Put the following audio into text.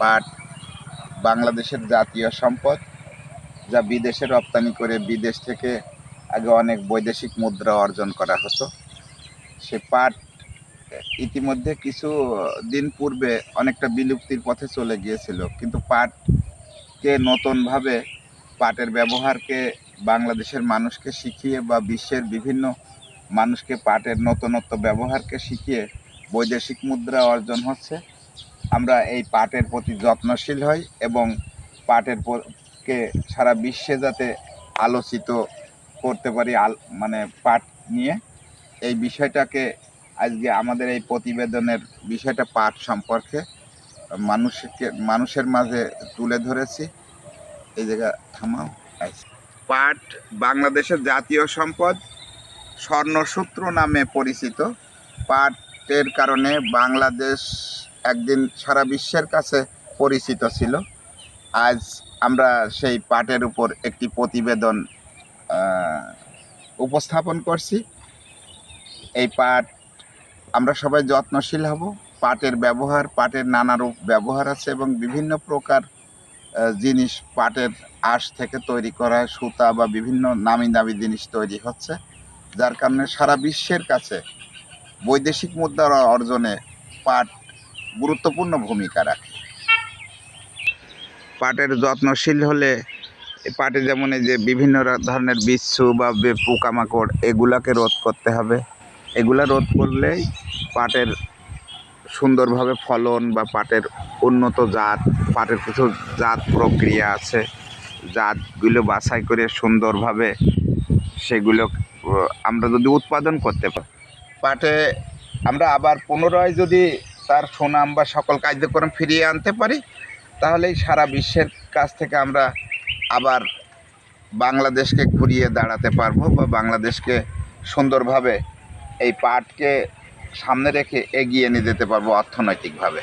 পাট, বাংলাদেশের জাতীয় সম্পদ, যা বিদেশে রপ্তানি করে বিদেশ থেকে আগে অনেক বৈদেশিক মুদ্রা অর্জন করা হতো। সে পাট ইতিমধ্যে কিছু দিন পূর্বে অনেকটা বিলুপ্তির পথে চলে গিয়েছিল, কিন্তু পাটকে নতুনভাবে পাটের ব্যবহারকে বাংলাদেশের মানুষকে শিখিয়ে বা বিশ্বের বিভিন্ন মানুষকে পাটের নতুনত্ব ব্যবহারকে শিখিয়ে বৈদেশিক মুদ্রা অর্জন হচ্ছে। আমরা এই পাটের প্রতি যত্নশীল হই এবং পাটের কে সারা বিশ্বে যাতে আলোচিত করতে পারি আল মানে পাট নিয়ে। এই বিষয়টাকে আজকে আমাদের এই প্রতিবেদনের বিষয়টা পাট সম্পর্কে মানুষকে, মানুষের মাঝে তুলে ধরেছি। এই জায়গা থামাও। পাট বাংলাদেশের জাতীয় সম্পদ, স্বর্ণসূত্র নামে পরিচিত। পাটের কারণে বাংলাদেশ একদিন সারা বিশ্বের কাছে পরিচিত ছিল। আজ আমরা সেই পাটের উপর একটি প্রতিবেদন উপস্থাপন করছি। এই পাট আমরা সবাই যত্নশীল হব। পাটের ব্যবহার, পাটের নানা রূপ ব্যবহার আছে এবং বিভিন্ন প্রকার জিনিস পাটের আঁশ থেকে তৈরি করা সুতা বা বিভিন্ন নামি দামি জিনিস তৈরি হচ্ছে। যার কারণে সারা বিশ্বের কাছে বৈদেশিক মুদ্রা অর্জনে পাট গুরুত্বপূর্ণ ভূমিকা রাখে। পাটের যত্নশীল হলে পাটে যেমন এই যে বিভিন্ন ধরনের বিচ্ছু বা পোকামাকড়, এগুলাকে রোধ করতে হবে। এগুলা রোধ করলেই পাটের সুন্দরভাবে ফলন বা পাটের উন্নত জাত, পাটের কিছু জাত প্রক্রিয়া আছে। জাতগুলো বাছাই করে সুন্দরভাবে সেগুলো আমরা যদি উৎপাদন করতে পারি পাটে আমরা আবার পুনরায় যদি তার সুনাম বা সকল কার্যক্রম ফিরিয়ে আনতে পারি, তাহলেই সারা বিশ্বের কাছ থেকে আমরা আবার বাংলাদেশকে ঘুরিয়ে দাঁড়াতে পারব বা বাংলাদেশকে সুন্দরভাবে এই পাটকে সামনে রেখে এগিয়ে নিয়ে যেতে পারব অর্থনৈতিকভাবে।